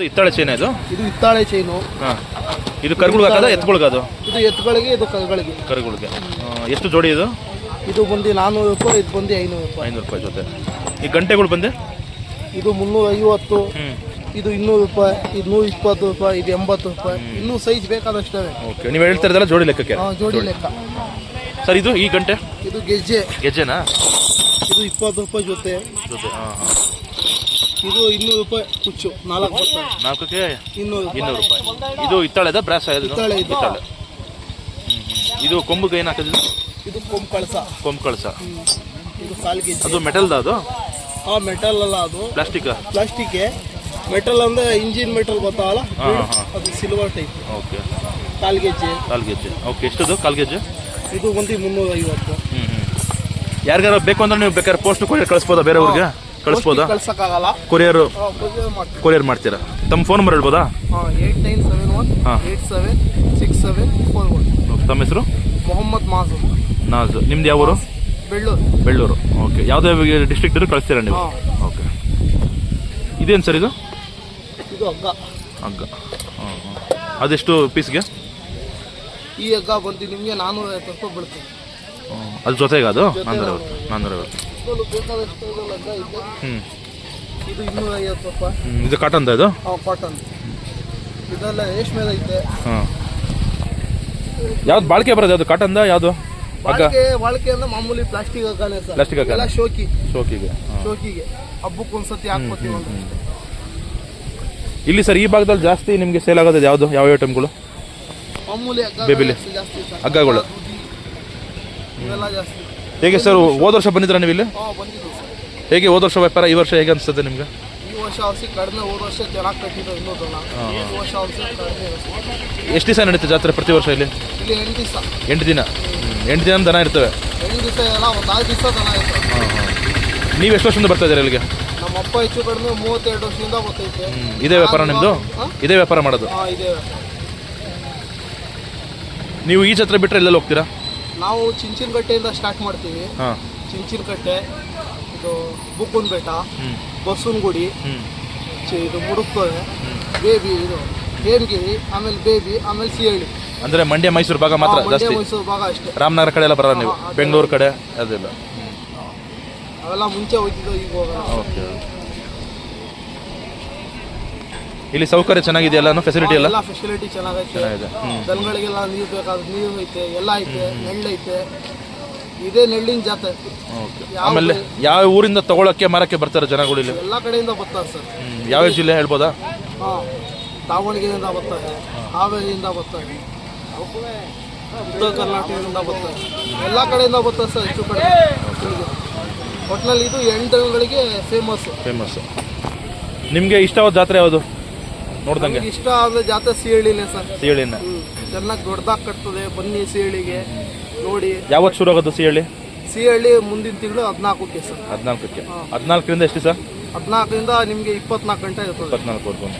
ಇದು ಇತ್ತಾಳೆ ಚೈನ್ ಇದು? ಇದು ಹಿತ್ತಾಳೆ ಚೈನು ಹಾಂ. ಇದು ಕರುಗುಳ್ಗೆ ಹಾಕದ ಎತ್ತುಗಳಿಗೆ ಅದು? ಇದು ಎತ್ತುಗಳಿಗೆ ಇದು ಕರುಗಳಿಗೆ. ಕರುಗುಳ್ಗೆ. ಎಷ್ಟು ಜೋಡಿ ಇದು? ಇದು ಬಂದು ನಾನ್ನೂರು ರೂಪಾಯಿ ಇದು ಬಂದು ಐನೂರು ರೂಪಾಯಿ ಐನೂರು ರೂಪಾಯಿ ಜೊತೆ. ಈ ಗಂಟೆಗಳು ಬಂದೆ? ಇದು ಮುನ್ನೂರ ಐವತ್ತು ಹ್ಞೂ ಇದು ಇನ್ನೂರು ರೂಪಾಯಿ ಇದು ನೂರ ಇಪ್ಪತ್ತು ರೂಪಾಯಿ ಇದು ಎಂಬತ್ತು ರೂಪಾಯಿ. ಇನ್ನೂ ಸೈಜ್ ಬೇಕಾದಷ್ಟೇ. ಓಕೆ ನೀವು ಹೇಳ್ತಾ ಇರೋದಲ್ಲ ಜೋಡಿ ಲೆಕ್ಕಕ್ಕೆ. ಹಾ, ಜೋಡಿ. ಲೆಕ್ಕ. ಸರ್ ಇದು ಈ ಗಂಟೆ? ಇದು ಗೆಜ್ಜೆ. ಗೆಜ್ಜೆನಾ? ಇದು ಇಪ್ಪತ್ತು ರೂಪಾಯಿ ಜೊತೆ. ಜೊತೆ ಹಾಂ ಹಾಂ. ಇದು ಇನ್ನೂರು ರೂಪಾಯಿ ಕುಚ್ಚು ನಾಲ್ಕು ಬರ್ತವೆ ನಾಲ್ಕಕ್ಕೆ ಇನ್ನೂರು ರೂಪಾಯಿ. ಇನ್ನೂರು ರೂಪಾಯಿ. ಇದು ಇತ್ತಾಳೆದ ಬ್ರಾಸ್ ಇದು ಹಿತ್ತಾಳೆ ಇದು. ಇತ್ತಾಳೆ. ಹ್ಮ್. ಇದು ಕೊಂಬುಗೆ ಏನು ಇದು ಕೊಂಬ್ ಕಳಸ. ಕೊಂಬು ಕಳಸ. ಇದು ಕಾಲು ಅದು ಮೆಟಲ್ ಅದು? ಆ ಮೆಟಲ್ ಅಲ್ಲ ಅದು. ಪ್ಲಾಸ್ಟಿಕ್ ಪ್ಲಾಸ್ಟಿಕ್ ಮೆಟಲ್ ಅಂದ್ರೆ ಇಂಜಿನ್ ಮೆಟಲ್ ಗೊತ್ತಾಗಲ್ಲ ಹಾ, ಹಾ, ಹಾ. ಅದು ಸಿಲ್ವರ್ ಟೈಪ್ ಓಕೆ. ಕಾಲ್ ಗೆಜ್ಜೆ ಕಾಲ್ ಗೆಜ್ಜೆ ಓಕೆ ಎಷ್ಟದು ಕಾಲ್ ಗೆಜ್ಜೆ ಇದು ಬಂದು ಮುನ್ನೂರ ಐವತ್ತು ಹ್ಞೂ ಹ್ಞೂ ಯಾರಿಗಾರ ಬೇಕು ಅಂದ್ರೆ ನೀವು ಬೇಕಾದ್ರೆ ಪೋಸ್ಟ್ ಕೊಡಿ ಕಳಿಸ್ಬೋದಾ ಬೇರೆ ಊರಿಗೆ? ಕಳಿಸ್ಬೋದಾ? ಕಳ್ಸಕ್ಕಾಗಲ್ಲ. ಕೊರಿಯರು ಕೊರಿಯರ್ ಮಾಡ್ತೀರಾ? ತಮ್ಮ ಫೋನ್ ನಂಬರ್ ಹೇಳ್ಬೋದಾ? Nine seven one seven six seven four one. ತಮ್ಮ ಹೆಸರು? ಮೊಹಮ್ಮದ್ ಮಾಜು ನಾಜ್. ನಿಮ್ದು ಯಾವ ಊರು? ಬೆಳ್ಳೂರು. ಬೆಳ್ಳೂರು. ಓಕೆ ಯಾವುದೇ ಡಿಸ್ಟ್ರಿಕ್ಟ್ ಇದ್ರು ಕಳಿಸ್ತೀರಾ ನೀವು? ಓಕೆ ಇದೇನು ಸರ್ ಇದು? ಇದು ಹಗ್ಗ. ಹಗ್ಗ. ಹಾಂ ಹಾಂ. ಅದೆಷ್ಟು ಪೀಸ್ಗೆ ಈ ಹಗ್ಗ ಬಂದು ನಿಮಗೆ ನಾನ್ನೂರ ಐವತ್ತು ರೂಪಾಯಿ ಬೀಳ್ತೀನಿ ಅದು ಜೊತೆಗೆ ಅದು? ನಾನ್ನೂರ ನಾನ್ನೂರ ಇದ್ರಲ್ಲಿ ಬೇಕಾದಷ್ಟು ಇದ್ರಲ್ಲಿ ಇದೆ ಹ್ಞೂ ಇದು ಇನ್ನೂರ ಐವತ್ತು ರೂಪಾಯಿ ಹ್ಮ್, ಇದು ಕಾಟನ್ ಇದು? ಹಾಂ ಕಾಟನ್ ಇದೆಲ್ಲ ರೇಷ್ಮೆದ ಐತೆ. ಹಾಂ. ಯಾವ್ದು ಬಾಳಿಕೆ ಬರೋದು? ಯಾವುದು ಕಾಟನ್ದ ಯಾವುದು? ಹಗ್ಗ ಬಾಳಿಕೆ ಬಾಳಿಕೆ ಅಂದ್ರೆ ಮಾಮೂಲಿ ಪ್ಲಾಸ್ಟಿಕ್ ಹಗ್ಗನೇ ಸರ್. Plastic ಹಗ್ಗ. ಎಲ್ಲ ಶೋಕಿ. ಶೋಕಿಗೆ ಹಾಂ. ಶೋಕಿಗೆ. ಹಬ್ಬಕ್ಕೆ ಒಂದ್ಸತಿ ಹಾಕ್ಕೊತೀವಿ ಅಂತ ಇಲ್ಲಿ ಸರ್ ಈ ಭಾಗದಲ್ಲಿ ಜಾಸ್ತಿ ನಿಮಗೆ ಸೇಲ್ ಆಗೋದು ಯಾವುದು? ಯಾವ ಐಟಮ್ಗಳು ಮಾಮೂಲಿ ಹಗ್ಗ ಬೇಬಿಲಿ. ಜಾಸ್ತಿ ಸರ್. ಹಗ್ಗಗಳು. ಇವೆಲ್ಲ ಜಾಸ್ತಿ. ಹೇಗೆ ಸರ್ ಹೋದ ವರ್ಷ ಬಂದಿದ್ರ ನೀವು ಇಲ್ಲಿ? ಹೇಗೆ ಹೋದ ವರ್ಷ ವ್ಯಾಪಾರ ಈ ವರ್ಷ ಹೇಗೆ ಅನಿಸ್ತದೆ ನಿಮ್ಗೆ? ಈ ವರ್ಷ ಔಷಧಿ ಕಡಿಮೆ ಹೋದ ವರ್ಷ ಚೆನ್ನಾಗಿ ಕಟ್ಟಿದ್ದು ಇನ್ನೂ ದೊಡ್ಡ ಈ ವರ್ಷ ಔಷಧಿ ಕಡಿಮೆ ಔಷಧಿ. ಎಷ್ಟು ದಿವಸ ನಡೀತದೆ ಜಾತ್ರೆ ಪ್ರತಿ ವರ್ಷ ಇಲ್ಲಿ? ಇಲ್ಲಿ ಎಂಟು ದಿವಸ. ಎಂಟು ದಿನ. ಎಂಟು ದಿನ ದನ ಇರ್ತವೆ. ಎಂಟು ದಿವಸ ಎಲ್ಲ ಒಂದು ನಾಲ್ಕು ದಿವಸ ದನ ಇರ್ತದೆ ಹಾಂ ಹಾಂ. ನೀವು ಎಷ್ಟು ವರ್ಷದಿಂದ ಬರ್ತಾ ಇದ್ದೀರಾ ಇಲ್ಲಿಗೆ? ನಮ್ಮ ಅಪ್ಪ ಹೆಚ್ಚು ಕಡಿಮೆ ಮೂವತ್ತೆರಡು ವರ್ಷದಿಂದ ಗೊತ್ತೈತೆ ಹ್ಮ್, ಇದೇ ವ್ಯಾಪಾರ ನಿಮ್ಮದು ಇದೇ ವ್ಯಾಪಾರ ಮಾಡೋದು? ಹಾಂ ಇದೆ ನೀವು ಈ ಜಾತ್ರೆ ಬಿಟ್ಟರೆ ಎಲ್ಲೆಲ್ಲಿ ಹೋಗ್ತೀರಾ? ನಾವು ಚಿಂಚಿನಕಟ್ಟೆಯಿಂದ ಸ್ಟಾರ್ಟ್ ಮಾಡ್ತೀವಿ. ಹಾಂ. ಚಿಂಚಿನಕಟ್ಟೆ ಇದು ಬುಕ್ಕುನ್ ಬೆಟ್ಟ ಬಸವನಗುಡಿ ಚಿ- ಇದು ಮುಡುಕ್ತೋರೆ ಬೇಬಿ ಇದು ಹೇಮಗಿರಿ ಆಮೇಲೆ ಬೇಬಿ ಆಮೇಲೆ ಸಿಹಳ್ಳಿ ಅಂದ್ರೆ ಮಂಡ್ಯ ಮೈಸೂರು ಭಾಗ ಮಾತ್ರ ಮಂಡ್ಯ ಜಾಸ್ತಿ? ಮೈಸೂರು ಭಾಗ ಅಷ್ಟೇ. ರಾಮನಗರ ಕಡೆ ಎಲ್ಲ ಬರಲ್ಲ ನೀವು? ಬೆಂಗಳೂರು ಕಡೆ? ಅದೆಲ್ಲ. ಅವೆಲ್ಲ ಮುಂಚೆ ಹೋಗಿದ್ದು ಈಗ ಹೋಗಲ್ಲ. ಓಕೆ. ಇಲ್ಲಿ ಸೌಕರ್ಯ ಚೆನ್ನಾಗಿದೆಯಲ್ಲ ಫೆಸಿಲಿಟಿ ಎಲ್ಲ ಎಲ್ಲ ಫೆಸಿಲಿಟಿ ಚೆನ್ನಾಗೈತೆ. ಚೆನ್ನಾಗಿದೆ. ಜನಗಳಿಗೆಲ್ಲ ದನಗಳಿಗೆಲ್ಲ ನೀರು ಬೇಕಾದ ನೀರು ಐತೆ ಎಲ್ಲ ಐತೆ ನೆಳ್ಳೈತೆ ಇದೇ ನೆಳ್ಳಿನ ಜಾತ್ರೆ. ಓಕೆ. ಯಾವ ಆಮೇಲೆ ಯಾವ ಊರಿಂದ ತಗೊಳಕ್ಕೆ ಮರಕ್ಕೆ ಬರ್ತಾರೆ ಜನಗಳು ಇಲ್ಲಿ? ಎಲ್ಲ ಕಡೆಯಿಂದ ಬರ್ತಾರೆ ಸರ್. ಯಾವ ಜಿಲ್ಲೆ ಹೇಳ್ಬೋದಾ? ಹಾಂ ದಾವಣಗೆರೆಯಿಂದ ಬರ್ತಾರೆ ಹಾವೇರಿಯಿಂದ ಬರ್ತಾರೆ ಉತ್ತರ ಕರ್ನಾಟಕದಿಂದ ಬರ್ತಾರೆ. ಎಲ್ಲ ಕಡೆಯಿಂದ ಬರ್ತಾರೆ ಸರ್ ಹೆಚ್ಚು ಕಡೆ ಒಟ್ಟಿನಲ್ಲಿ ಒಟ್ನಲ್ಲಿ ಇದು ಎಂಟುಗಳಿಗೆ ಫೇಮಸ್ ಫೇಮಸ್ ನಿಮಗೆ ಇಷ್ಟವಾದ ಜಾತ್ರೆ ಯಾವುದು? ನೋಡ್ದಂಗೆ. ಇಷ್ಟ ಆದ ಜಾತ್ರೆ ಸೀಳಿನೇ ಸರ್. ಸೀಳಿನ. ಚೆನ್ನಾಗಿ ದೊಡ್ಡದಾಗಿ ಕಟ್ತದೆ ಬನ್ನಿ ಸೀಳಿಗೆ. ನೋಡಿ. ಯಾವತ್ತು ಶುರು ಆಗೋದು ಸೀಳಿ? ಸಿಹಳ್ಳಿ ಮುಂದಿನ ತಿಂಗಳು ಹದಿನಾಲ್ಕಕ್ಕೆ ಸರ್. ಹದಿನಾಲ್ಕಕ್ಕೆ. ಹದಿನಾಲ್ಕರಿಂದ ಎಷ್ಟು ಸರ್? ಹದಿನಾಲ್ಕರಿಂದ ನಿಮಗೆ ಇಪ್ಪತ್ನಾಲ್ಕು ಗಂಟೆ ಇರ್ತದೆ ಇಪ್ಪತ್ನಾಲ್ಕು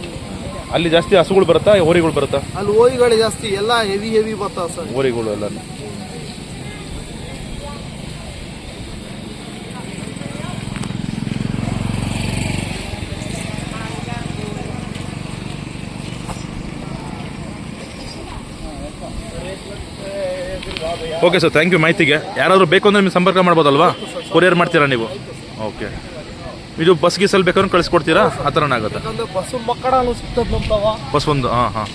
ಅಲ್ಲಿ ಜಾಸ್ತಿ ಹಸುಗಳು ಬರುತ್ತಾ ಓರಿಗಳು ಬರುತ್ತಾ? ಅಲ್ಲಿ ಹೋರಿಗಳು ಜಾಸ್ತಿ ಎಲ್ಲ ಹೆವಿ ಹೆವಿ ಬರ್ತಾವೆ ಸರ್. ಓರಿಗಳು ಎಲ್ಲ ಓಕೆ ಸರ್ ಥ್ಯಾಂಕ್ ಯು ಮಾಹಿತಿಗೆ ಯಾರಾದರೂ ಬೇಕು ಅಂದರೆ ನಿಮ್ಗೆ ಸಂಪರ್ಕ ಮಾಡ್ಬೋದಲ್ವಾ? ಕೊರಿಯರ್ ಮಾಡ್ತೀರಾ ನೀವು? ಓಕೆ ಇದು ಬಸ್ ಗೀಸಲ್ಲಿ ಬೇಕಾದ್ರೆ ಕಳಿಸ್ಕೊಡ್ತೀರಾ? ಆ ಥರನೇ ಆಗುತ್ತೆ. ಯಾಕಂದ್ರೆ ಬಸ್ಸು ಮಕ್ಕಳನು ಸಿಗ್ತದೆ ನಮ್ತಾವ ಬಸ್ ಒಂದು ಹಾಂ ಹಾಂ.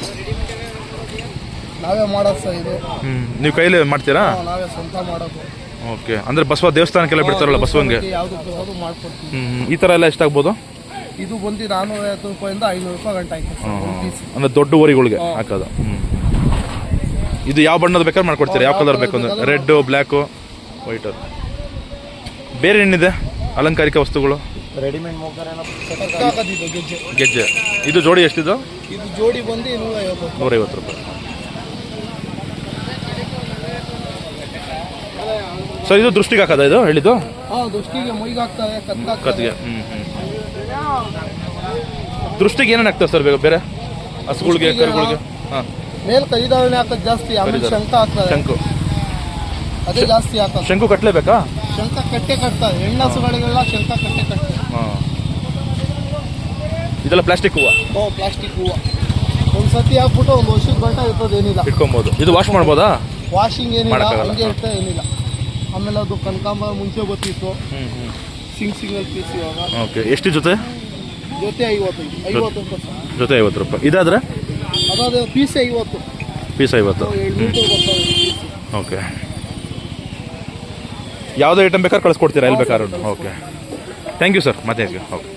ನಾವೇ ಮಾಡೋದು ಸರ್ ಇದು. ಹ್ಞೂ ನೀವು ಕೈಲೇ ಮಾಡ್ತೀರಾ? ನಾವೇ ಸ್ವಂತ ಮಾಡೋದು. ಓಕೆ ಅಂದರೆ ಬಸವ ದೇವಸ್ಥಾನಕ್ಕೆಲ್ಲ ಬಿಡ್ತಾರಲ್ಲ ಬಸವಂಗೆ ಯಾವ್ದು ಯಾವುದು ಮಾಡ್ಕೊಡ್ತೀವಿ. ಹ್ಞೂ ಈ ಥರ ಎಲ್ಲ ಎಷ್ಟಾಗ್ಬೋದು? ಇದು ಬಂದು ಐವತ್ತು ರೂಪಾಯಿಂದ ಐನೂರು ರೂಪಾಯಿ ಗಂಟೆ ಆಯ್ತು ಅಂದರೆ ದೊಡ್ಡ ಊರಿಗಳಿಗೆ ಹಾಕೋದು. ಹ್ಞೂ ಇದು ಯಾವ ಬಣ್ಣದ ಬೇಕಾದ್ರೆ ಮಾಡ್ಕೊಡ್ತೀರಾ. ಯಾವ ಕಲರ್ ಬೇಕು ಅಂದ್ರೆ? ರೆಡ್ಡು ಬ್ಲ್ಯಾಕು ವೈಟು ಬೇರೆ ಏನಿದೆ? ಅಲಂಕಾರಿಕ ವಸ್ತುಗಳು? ರೆಡಿಮೇಡ್ ಗೆಜ್ಜೆ. ಗೆಜ್ಜೆ. ಇದು ಜೋಡಿ ಎಷ್ಟಿದು? ಇದು ಜೋಡಿ ಬಂದು ನೂರೈವತ್ತು ರೂಪಾಯಿ. ಸರ್ ಇದು ದೃಷ್ಟಿಗೆ ಹಾಕದ ಇದು ಹೇಳಿದ್ದು? ಕತ್ತಿಗೆ. ಹ್ಞೂ ಹ್ಞೂ ದೃಷ್ಟಿಗೆ ಏನೇನು ಆಗ್ತದೆ ಸರ್ ಬೇಗ ಬೇರೆ? ಹಸುಗಳಿಗೆ ಕರುಗಳಿಗೆ? ಹಾಂ. ಮೇಲ್ ಕೈದಾವಣೆ ಆಗ್ತದೆ ಜಾಸ್ತಿ ಆಮೇಲೆ. ಶಂಕ ಹಾಕ್ತಾರೆ ಶಂಕು ಅದೇ ಜಾಸ್ತಿ ಹಾಕೋದು ಶಂಕು ಕಟ್ಟಲೇಬೇಕಾ ಶಂಕ ಕಟ್ಟೆ ಕಟ್ತಾರೆ. ಹೆಣ್ಣಸುಗಳಿಗೆಲ್ಲ ಶಂಕ ಕಟ್ಟೆ ಕಟ್ತಾರೆ. ಹಾಂ. ಇದೆಲ್ಲ ಪ್ಲಾಸ್ಟಿಕ್ ಹೂವು? ಓ ಪ್ಲಾಸ್ಟಿಕ್ ಹೂವು. ಒಂದು ಸತಿ ಹಾಕ್ಬಿಟ್ಟು ಒಂದು ವರ್ಷದ ಗಂಟ ಇರ್ತದೆ ಏನಿಲ್ಲ. ಇಟ್ಕೊಬೋದು. ಇದು ವಾಶ್ ಮಾಡ್ಬೋದಾ? ವಾಷಿಂಗ್ ಏನಿಲ್ಲ ಮಾಡಕ್ಕಾಗಲ್ಲ. ಹಂಗೆ ಇರುತ್ತೆ ಏನಿಲ್ಲ. ಆಮೇಲೆ ಅದು ಕನಕಾಂಬರ ಮುಂಚೆ ಗೊತ್ತಿತ್ತು. ಹ್ಞೂ ಹ್ಞೂ ಸಿಂಗ್ ಸಿಂಗಲ್ ಪೀಸ್ ಇವಾಗ. ಓಕೆ ಎಷ್ಟು ಜೊತೆ? ಜೊತೆ ಐವತ್ತೈದು. ಐವತ್ತು ಸರ್ ಜೊತೆ ಐವತ್ತು ರೂಪಾಯಿ. ಇದಾದ್ರೆ? ಅದಾದ ಪೀಸ್ ಐವತ್ತು. ಪೀಸ್ ಓಕೆ ಯಾವುದೇ ಐಟಮ್ ಬೇಕಾದ್ರೆ ಕಳಿಸ್ಕೊಡ್ತೀರಾ ಎಲ್ಲಿ ಬೇಕಾದ್ರೂ. ಓಕೆ ಥ್ಯಾಂಕ್ ಯು ಸರ್ ಮತ್ತೆ ಓಕೆ